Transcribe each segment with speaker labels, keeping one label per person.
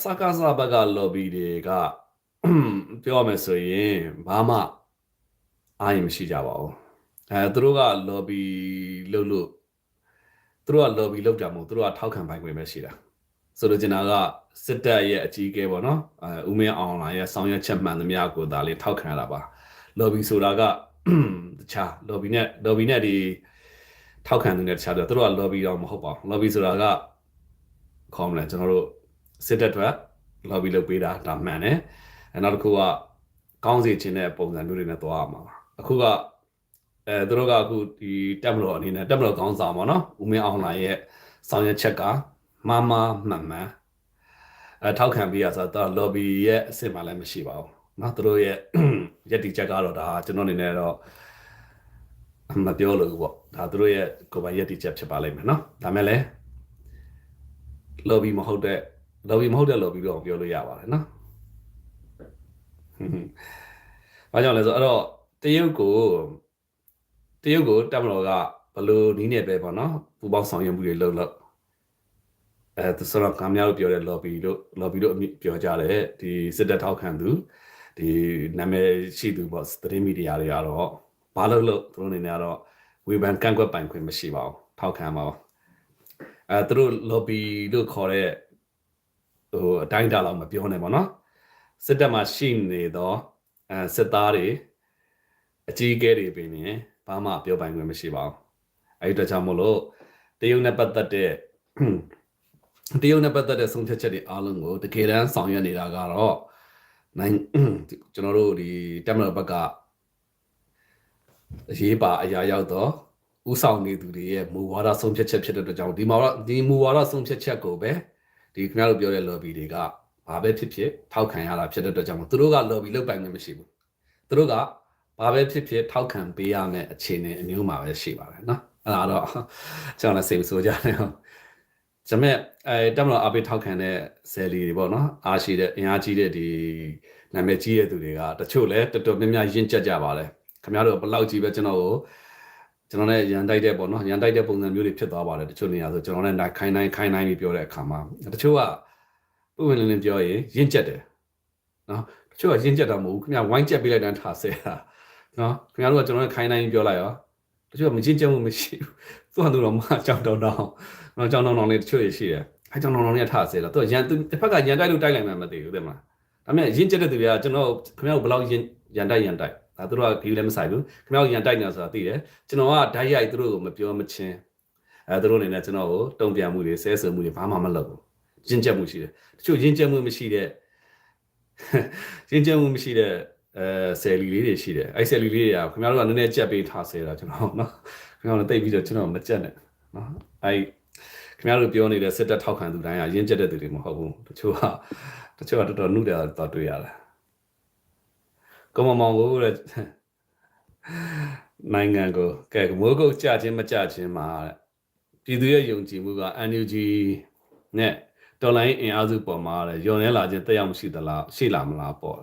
Speaker 1: စကားစဘက်က lobby တွေကပြောရမယ်ဆိုရင်ဘာမှအားရင်မရှိကြပါဘူးအဲသူတို့က lobby လုပ်လို့သူတို့က lobby လုပ်ကြမို့သူတို့ကထောက်ခံပိုင်ခွင့်ပဲရှိတာဆိုလိုချင်တာကစစ်တပ်ရဲ့အကြီးအကဲပေါ့နော်အဲဦးမင်းအောင်လာရဲ့ဆောင်ရွက်ချက်မှန်သမျှကိုဒါလေးထောက်ခံရတာပါ lobby ဆိုတာကတခြား lobby နဲ့ lobby နဲ့ဒီထောက်ခံသူနဲ့တခြားတော့သူတို့က lobby တော့မဟုတ်ပါဘူး lobby ဆိုတာကခေါ်မလဲကျွန်တော်တို့ စစ်တပ်အတွက် lobby လုပ်ပေးတာဒါမှန်တယ်အဲနောက်တစ်ခုကကောင်းစေခြင်းတဲ့ပုံစံမျိုးတွေနဲ့သွားရမှာအခုကအဲသူတို့ကအခုဒီတက်မလို့အနေနဲ့တက်မလို့ကောင်းဆောင်ပါနော်ဦးမင်းအောင်လာရဲ့ဆောင်ရွက်ချက်ကမမမှန်မှန်အဲထောက်ခံပေးရဆိုတော့ lobby ရဲ့အဆင့်မှလည်းမရှိပါဘူးနော်သူတို့ရဲ့ယက်တီချက်ကတော့ဒါကျွန်တော်အနေနဲ့တော့မပြောလို့ပေါ့ဒါသူတို့ရဲ့ကိုယ်ပိုင်ယက်တီချက်ဖြစ်ပါလိမ့်မယ်နော်ဒါမဲ့လည်း lobby မဟုတ်တဲ့ လော်ဘီမဟုတ်တဲ့လော်ဘီလို့အောင်ပြောလို့ရပါတယ်နော်။ဘာကြောင့်လဲဆိုအဲ့တော့တရုတ်ကိုတရုတ်ကိုတပ်မတော်ကဘလို့နီးနေပဲပေါ့နော်ပူပေါင်းဆောင်ရွက်မှုတွေလုပ်လို့အဲသစရကံများလို့ပြောတဲ့ lobby တို့ lobby တို့ပြောကြတယ်ဒီစစ်တပ်ထောက်ခံသူဒီနာမည်ရှိသူပေါ့သတင်းမီဒီယာတွေကတော့ဘာလို့လို့သူတို့အနေနဲ့ကတော့ဝေဖန်ကန့်ကွက်ပိုင်ခွင့်မရှိပါဘူးထောက်ခံပါဘူးအဲသူတို့ lobby လို့ခေါ်တဲ့ ဟိုအတိုင်းတာလောက်မပြောနဲ့ပေါ့နော်စစ်တပ်မှာရှိနေတော့အဲစစ်သားတွေအကြီးအကဲတွေပြင်ရင်ဘာမှပြောပိုင်ခွင့်မရှိပါဘူးအဲဒီတော့ကြောင့်မို့လို့တရုတ်နဲ့ပတ်သက်တဲ့တရုတ်နဲ့ပတ်သက်တဲ့ဆုံးဖြတ်ချက်တွေအားလုံးကိုတကယ်တမ်းဆောင်ရွက်နေတာကတော့နိုင်ကျွန်တော်တို့ဒီတက်မတော်ဘက်ကအရေးပါအရာရောက်တော့ဥဆောင်နေသူတွေရဲ့မူဝါဒဆုံးဖြတ်ချက်ဖြစ်တဲ့အတွက်ကြောင့်ဒီမှာတော့ဒီမူဝါဒဆုံးဖြတ်ချက်ကိုပဲ ဒီခင်ဗျားတို့ပြောတဲ့ lobby တွေကဘာပဲဖြစ်ဖြစ်ထောက်ခံရတာဖြစ်တဲ့အတွက်ကြောင့်သူတို့က lobby လုပ်ပိုင်ခွင့်မရှိဘူးသူတို့ကဘာပဲဖြစ်ဖြစ်ထောက်ခံပေးရမယ့်အခြေအနေအမျိုးမှာပဲရှိပါတယ်နော်အဲ့ဒါတော့ကျွန်တော်လည်းစိတ်မဆိုးကြနဲ့ဟုတ်ဒါပေမဲ့အဲတက်မလို့အပိထောက်ခံတဲ့ဆယ်လီတွေပေါ့နော်အားရှိတဲ့အင်အားကြီးတဲ့ဒီနာမည်ကြီးတဲ့သူတွေကတချို့လည်းတော်တော်များများရင့်ကျက်ကြပါတယ်ခင်ဗျားတို့ဘယ်လောက်ကြီးပဲကျွန်တော်ကို ကျွန်တော်နဲ့ရန်တိုက်တဲ့ပေါ့နော်ရန်တိုက်တဲ့ပုံစံမျိုးတွေဖြစ်သွားပါတယ်တချို့နေရာဆိုကျွန်တော်နဲ့ခိုင်းတိုင်းခိုင်းတိုင်းပြီးပြောတဲ့အခါမှာတချို့ကပုံဝင်လင်းလင်းပြောရင်ရင့်ကျက်တယ်နော်တချို့ကရင့်ကျက်တာမဟုတ်ဘူးခင်ဗျာဝိုင်းကျက်ပေးလိုက်တဲ့ထားဆဲတာနော်ခင်ဗျားတို့ကကျွန်တော်နဲ့ခိုင်းတိုင်းပြောလိုက်ရောတချို့ကမချင်းကျက်မှုမရှိဘူးသူကသူတော့မကြောက်တော့တော့နော်ကြောက်တော့တော့လေးတချို့ရရှိတယ်အဲကြောင့်တော့တော့လေးထားဆဲတာသူကရန်တစ်ဖက်ကရန်တိုက်လို့တိုက်လိုက်မှမသိဘူးတဲ့မလားဒါပေမဲ့ရင့်ကျက်တဲ့သူတွေကကျွန်တော်ခင်ဗျားတို့ဘယ်လောက်ရန်ရန်တိုက်ရန်တိုက် ဒါသူတို့ကဂီးလည်းမဆိုင်ဘူးခင်ဗျားတို့ရန်တိုက်နေတာဆိုတာသိတယ်ကျွန်တော်ကဓာတ်ရိုက်သူတို့ကိုမပြောမချင်းအဲသူတို့အနေနဲ့ကျွန်တော်ကိုတုံ့ပြန်မှုတွေဆဲဆူမှုတွေဘာမှမလုပ်ဘူးရင့်ကျက်မှုရှိတယ်တချို့ရင့်ကျက်မှုမရှိတဲ့ရင့်ကျက်မှုမရှိတဲ့အဲဆယ်လီလေးတွေရှိတယ်အဲ့ဆယ်လီလေးတွေကခင်ဗျားတို့ကနည်းနည်းကြက်ပေးထားဆဲတာကျွန်တော်နော်ခင်ဗျားတို့တိတ်ပြီးတော့ကျွန်တော်မကြက်နဲ့နော်အဲ့ခင်ဗျားတို့ပြောနေတဲ့စစ်တပ်ထောက်ခံသူတိုင်းကရင့်ကျက်တဲ့သူတွေမဟုတ်ဘူးတချို့ကတချို့ကတော်တော်နှုတ်တယ်တော့တွေ့ရတယ် ကမမောင်ကိုတဲ့နိုင်ငံကိုကဲမိုးကုတ်ကြခြင်းမကြခြင်းမှာပြည်သူရဲ့ယုံကြည်မှုက NUG နဲ့တော်လိုင်းအင်အားစုပေါ်မှာတဲ့ယုံနေလာခြင်းတက်ရောက်မှုရှိသလားရှိလာမလားပေါ့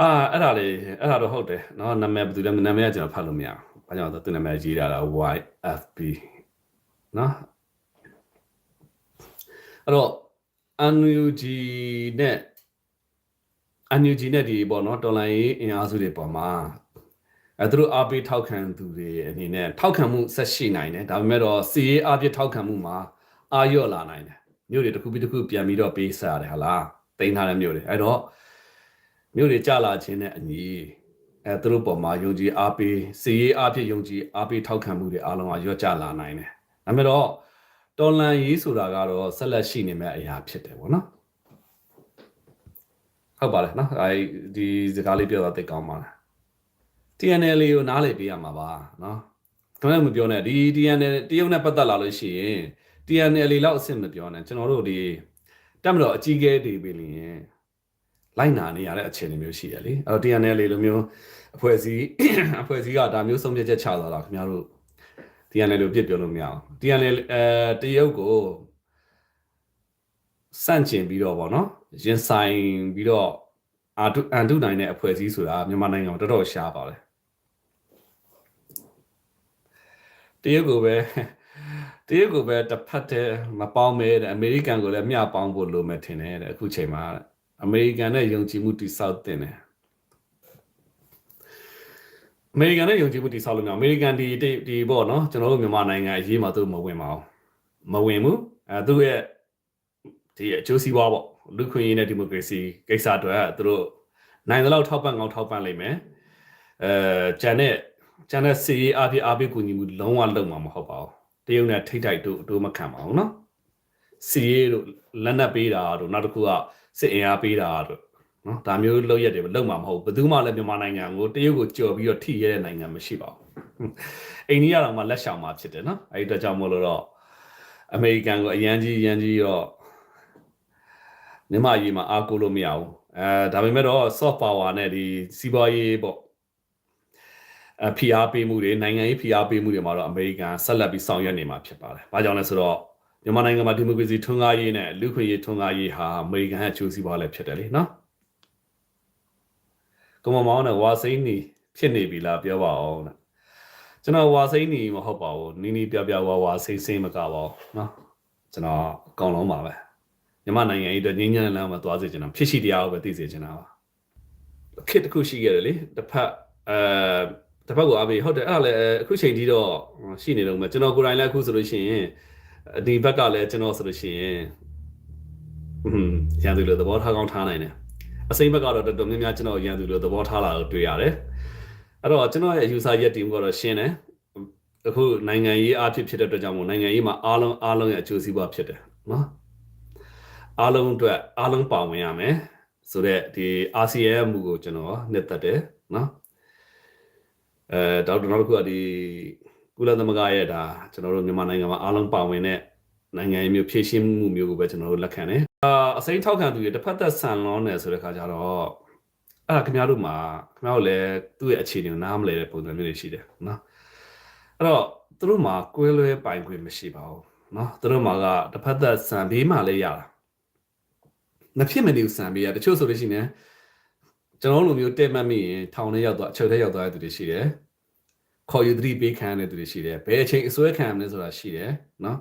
Speaker 1: အာအဲ့ဒါလေအဲ့ဒါတော့ဟုတ်တယ်เนาะနာမည်ဘယ်သူလဲနာမည်ကကျွန်တော်ဖတ်လို့မရဘူးဘာကြောင့်လဲသူနာမည်ရေးတာလား YFB เนาะအဲ့တော့ NUG နဲ့ NUG နဲ့ဒီပေါ့နော်တော်လိုင်းရေးအင်အားစုတွေပေါ်မှာအဲသူတို့အားပေးထောက်ခံသူတွေအနေနဲ့ထောက်ခံမှုဆက်ရှိနိုင်တယ်ဒါပေမဲ့တော့စီရေးအားပေးထောက်ခံမှုမှာအာရော့လာနိုင်တယ်မြို့တွေတစ်ခုပြီးတစ်ခုပြန်ပြီးတော့ပေးစားရတယ်ဟာလားတင်ထားတဲ့မြို့တွေအဲ့တော့မြို့တွေကြလာခြင်းနဲ့အညီအဲသူတို့ပေါ်မှာယုံကြည်အားပေးစီရေးအားဖြင့်ယုံကြည်အားပေးထောက်ခံမှုတွေအားလုံးကရော့ကျလာနိုင်တယ်ဒါပေမဲ့တော့တော်လန်ရေးဆိုတာကတော့ဆက်လက်ရှိနေမဲ့အရာဖြစ်တယ်ဗောနော် ဟုတ်ပါတယ်နော်အဲဒီစကားလေးပြောတာသိကောင်းပါလား TNL ကိုနားလည်ပေးရမှာပါနော်ခင်ဗျားမပြောနဲ့ဒီ TNL တရုတ်နဲ့ပတ်သက်လာလို့ရှိရင် TNL လောက်အဆင့်မပြောနဲ့ကျွန်တော်တို့ဒီတက်မတော်အကြီးကဲတွေပြီလင်လိုက်နာနေရတဲ့အခြေအနေမျိုးရှိရလေအဲ့တော့ TNL လိုမျိုးအဖွဲ့အစည်းအဖွဲ့အစည်းကဒါမျိုးဆုံးဖြတ်ချက်ချသွားတာခင်ဗျားတို့ TNL လို့ပြစ်ပြောလို့မရအောင် TNL အဲတရုတ်ကို စန့်ကျင်ပြီးတော့ဗောနော်ရင်ဆိုင်ပြီးတော့အာတုအန်တုနိုင်တဲ့အဖွဲ့အစည်းဆိုတာမြန်မာနိုင်ငံမှာတော်တော်ရှားပါတယ်တရုတ်ကိုပဲတရုတ်ကိုပဲတစ်ဖက်တည်းမပေါင်းမဲတဲ့အမေရိကန်ကိုလည်းမျှပေါင်းဖို့လိုမယ်ထင်တယ်တဲ့အခုချိန်မှာအမေရိကန်နဲ့ယုံကြည်မှုတိဆောက်တင်တယ်အမေရိကန်နဲ့ယုံကြည်မှုတိဆောက်လို့မရဘူးအမေရိကန်ဒီဒီဒီပေါ့နော်ကျွန်တော်တို့မြန်မာနိုင်ငံအရေးမှာသူမဝင်ပါဘူးမဝင်ဘူးအဲသူရဲ့ ဒီအကျိုးစီးပွားပေါ့လူခွင့်ရေးနဲ့ဒီမိုကရေစီကိစ္စအတွက်သူတို့နိုင်တဲ့လောက်ထောက်ပံ့ကောင်းထောက်ပံ့လိမ့်မယ်အဲဂျန်နဲ့ဂျန်နဲ့စီရေးအပြည့်အပြည့်ကူညီမှုလုံးဝလုံးမှာမဟုတ်ပါဘူးတရုတ်နဲ့ထိတ်တိုက်တို့တို့မခံပါဘူးနော်စီရေးတို့လက်နက်ပေးတာတို့နောက်တစ်ခုကစစ်အင်အားပေးတာတို့နော်ဒါမျိုးလောက်ရက်တွေလုံးမှာမဟုတ်ဘူးဘယ်သူမှလည်းမြန်မာနိုင်ငံကိုတရုတ်ကိုကြော်ပြီးတော့ထိရဲတဲ့နိုင်ငံမရှိပါဘူးအိန္ဒိယတော့မှလက်ရှောင်မှာဖြစ်တယ်နော်အဲဒီအတွက်ကြောင့်မို့လို့တော့အမေရိကန်ကိုအရန်ကြီးရန်ကြီးတော့ မြန်မာရေးမှာအားကိုးလို့မရဘူးအဲဒါပေမဲ့တော့ soft power နဲ့ဒီစီးပွားရေးပေါ့အဖိအားပေးမှုတွေနိုင်ငံရေးဖိအားပေးမှုတွေမှာတော့အမေရိကန်ဆက်လက်ပြီးဆောင်ရွက်နေမှာဖြစ်ပါတယ်။ဘာကြောင့်လဲဆိုတော့မြန်မာနိုင်ငံမှာဒီမိုကရေစီထွန်းကားရေးနဲ့လူ့ခွင့်ရေးထွန်းကားရေးဟာအမေရိကန်ရဲ့အကျိုးစီးပွားလည်းဖြစ်တယ်လေနော်။ကမ္ဘာမောင်းနဲ့ဝါစိမ့်နေဖြစ်နေပြီလားပြောပါအောင်တဲ့။ကျွန်တော်ဝါစိမ့်နေမဟုတ်ပါဘူး။နီးနီးပြပြဝါဝါစိမ့်စိမ့်မကပါဘူးနော်။ကျွန်တော်အကောင်လုံးပါပဲ။ မြန်မာနိုင်ငံရေးအတွက်ငြိမ်းချမ်းတဲ့လမ်းမှာသွားစေချင်တာဖြစ်ရှိတရားကိုပဲသိစေချင်တာပါ။ခစ်တစ်ခုရှိခဲ့တယ်လေ။တစ်ဖက်အဲတစ်ဖက်ကိုအားပေးဟုတ်တယ်အဲ့ဒါလည်းအခုချိန်ကြီးတော့ရှိနေတော့မယ်ကျွန်တော်ကိုယ်တိုင်လည်းအခုဆိုလို့ရှိရင်ဒီဘက်ကလည်းကျွန်တော်ဆိုလို့ရှိရင်ဟွန်းရန်သူလိုသဘောထားကောင်းထားနိုင်တယ်အစိမ့်ဘက်ကတော့တော်တော်များများကျွန်တော်ရန်သူလိုသဘောထားလာတော့တွေ့ရတယ်အဲ့တော့ကျွန်တော်ရဲ့ user ရက်တင်ကတော့ရှင်းတယ်အခုနိုင်ငံရေးအားဖြစ်ဖြစ်တဲ့အတွက်ကြောင့်မို့နိုင်ငံရေးမှာအားလုံးအားလုံးရဲ့အကျိုးစီးပွားဖြစ်တယ်နော် အားလုံးအတွက်အားလုံးပါဝင်ရမယ်ဆိုတော့ဒီ RCA မှုကိုကျွန်တော်နှစ်သက်တယ်နော်အဲဒေါက်တာနောက်တစ်ခုကဒီကုလသမဂ္ဂရဲ့ဒါကျွန်တော်တို့မြန်မာနိုင်ငံမှာအားလုံးပါဝင်တဲ့နိုင်ငံရေးမျိုးဖြည့်ရှင်းမှုမျိုးကိုပဲကျွန်တော်တို့လက်ခံတယ်အာအစိမ်းထောက်ခံသူတွေတစ်ဖက်သက်ဆန်လွန်နေဆိုတဲ့ခါကျတော့အဲ့ဒါခင်ဗျားတို့မှာခင်ဗျားတို့လည်းသူ့ရဲ့အခြေအနေကိုနားမလဲတဲ့ပုံစံမျိုးတွေရှိတယ်နော်အဲ့တော့သူတို့မှာကွဲလွဲပိုင်ခွင့်မရှိပါဘူးနော်သူတို့မှာကတစ်ဖက်သက်ဆန်ဘေးမှလည်းရတာ မဖြစ်မနေဆန်ဘေးရတချို့ဆိုလို့ရှိရင်ကျွန်တော်တို့လိုမျိုးတဲ့မှတ်မိရင်ထောင်ထဲရောက်သွားအချုပ်ထဲရောက်သွားတဲ့သူတွေရှိတယ်ခေါ်ယူသတိပေးခံရတဲ့သူတွေရှိတယ်ဘယ်အချိန်အစွဲခံရမလဲဆိုတာရှိတယ်နော်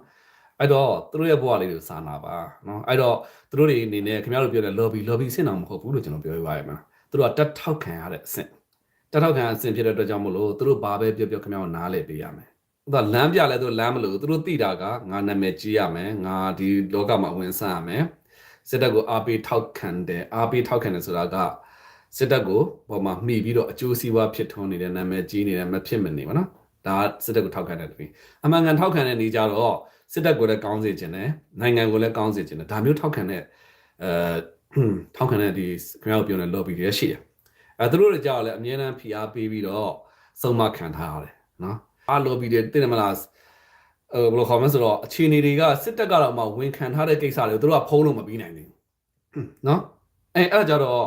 Speaker 1: အဲ့တော့သူတို့ရဲ့ဘဝလေးတွေကိုစာနာပါနော်အဲ့တော့သူတို့တွေအနေနဲ့ခင်ဗျားတို့ပြောတဲ့ lobby lobby ဆင့်အောင်မဟုတ်ဘူးလို့ကျွန်တော်ပြောရပါရမယ်သူတို့ကတက်ထောက်ခံရတဲ့အဆင့်တက်ထောက်ခံအဆင့်ဖြစ်တဲ့အတွက်ကြောင့်မလို့သူတို့ဘာပဲပြောပြောခင်ဗျားကိုနားလည်ပေးရမယ်သူကလမ်းပြလဲသူလမ်းမလို့သူတို့သိတာကငါနာမည်ကြီးရမယ်ငါဒီလောကမှာဝင်ဆန့်ရမယ် စစ်တပ်ကိုအားပေးထောက်ခံတယ်အားပေးထောက်ခံတယ်ဆိုတာကစစ်တပ်ကိုပေါ်မှာမှီပြီးတော့အကျိုးစီးပွားဖြစ်ထွန်းနေတဲ့နာမည်ကြီးနေတဲ့မဖြစ်မနေပါနော်ဒါစစ်တပ်ကိုထောက်ခံတဲ့တပင်းအမှန်ကန်ထောက်ခံတဲ့နေကြတော့စစ်တပ်ကိုလည်းကောင်းစေခြင်းနဲ့နိုင်ငံကိုလည်းကောင်းစေခြင်းနဲ့ဒါမျိုးထောက်ခံတဲ့အဲထောက်ခံတဲ့ဒီခင်ဗျားတို့ပြောတဲ့ lobby တွေရှိတယ်အဲသူတို့တွေကြောက်လည်းအမြဲတမ်းဖိအားပေးပြီးတော့စုံမခံထားရတယ်နော်အား lobby တွေသိတယ်မလား အဲဘယ်လိုခေါ်မလဲဆိုတော့အခြေအနေတွေကစစ်တပ်ကတော့မှဝန်ခံထားတဲ့ကိစ္စတွေကိုသူတို့ကဖုံးလို့မပြီးနိုင်ဘူးနော်အဲအဲ့ဒါကြတော့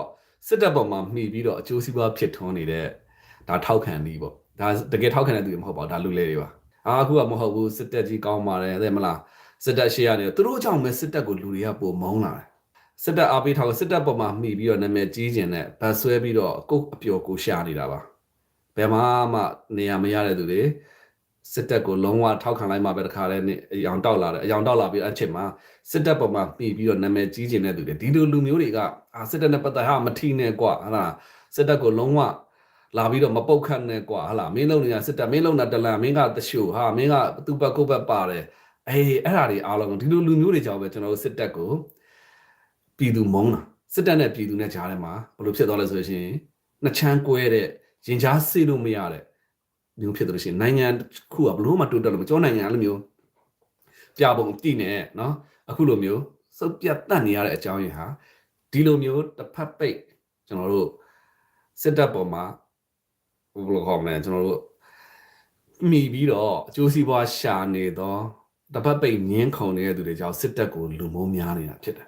Speaker 1: စစ်တပ်ပေါ်မှာမှီပြီးတော့အကျိုးစီးပွားဖြစ်ထွန်းနေတဲ့ဒါထောက်ခံနေပေါ့ဒါတကယ်ထောက်ခံတဲ့သူတွေမဟုတ်ပါဘူးဒါလူလေတွေပါအာအခုကမဟုတ်ဘူးစစ်တပ်ကြီးကောင်းပါတယ်သိမလားစစ်တပ်ရှေ့ကနေသူတို့ကြောင့်ပဲစစ်တပ်ကိုလူတွေကပုံမုန်းလာတယ်စစ်တပ်အားပေးထောက်စစ်တပ်ပေါ်မှာမှီပြီးတော့နာမည်ကြီးကျင်တဲ့ဗတ်ဆွဲပြီးတော့ကိုယ့်အပျော်ကိုရှာနေတာပါဘယ်မှာမှနေရာမရတဲ့သူတွေ စစ်တပ်ကိုလုံးဝထောက်ခံလိုက်မှပဲတခါလဲနေအယောင်တောက်လာတယ်အယောင်တောက်လာပြီးအချက်မှာစစ်တပ်ပေါ်မှာပြီးပြီးတော့နာမည်ကြီးကျင်တဲ့သူတွေဒီလိုလူမျိုးတွေကအာစစ်တပ်နဲ့ပတ်သက်ဟာမထီနဲ့ကွာဟာလားစစ်တပ်ကိုလုံးဝလာပြီးတော့မပုတ်ခတ်နဲ့ကွာဟာလားမင်းလုံးနေတာစစ်တပ်မင်းလုံးတာတလန်မင်းကတရှို့ဟာမင်းကသူ့ဘက်ကိုယ့်ဘက်ပါတယ်အေးအဲ့ဒါတွေအားလုံးဒီလိုလူမျိုးတွေကြောင့်ပဲကျွန်တော်တို့စစ်တပ်ကိုပြည်သူမုန်းတာစစ်တပ်နဲ့ပြည်သူနဲ့ကြားထဲမှာဘယ်လိုဖြစ်သွားလဲဆိုလို့ရှိရင်နှစ်ချမ်းကွဲတဲ့ရင်ကြားစေလို့မရတဲ့ မျိုးဖြစ်တယ်လို့ရှိရင်နိုင်ငံခုကဘလို့မှတိုးတက်လို့မကျောနိုင်ငံလိုမျိုးပြပုံတိနေနော်အခုလိုမျိုးစုပ်ပြတ်တတ်နေရတဲ့အကြောင်းရင်းဟာဒီလိုမျိုးတစ်ဖက်ပိတ်ကျွန်တော်တို့စစ်တပ်ပေါ်မှာဘယ်လိုခေါ်မလဲကျွန်တော်တို့မိပြီးတော့အကျိုးစီးပွားရှာနေတော့တစ်ဖက်ပိတ်ငင်းခုန်နေတဲ့သူတွေကြောင့်စစ်တပ်ကိုလူမိုးများနေတာဖြစ်တယ်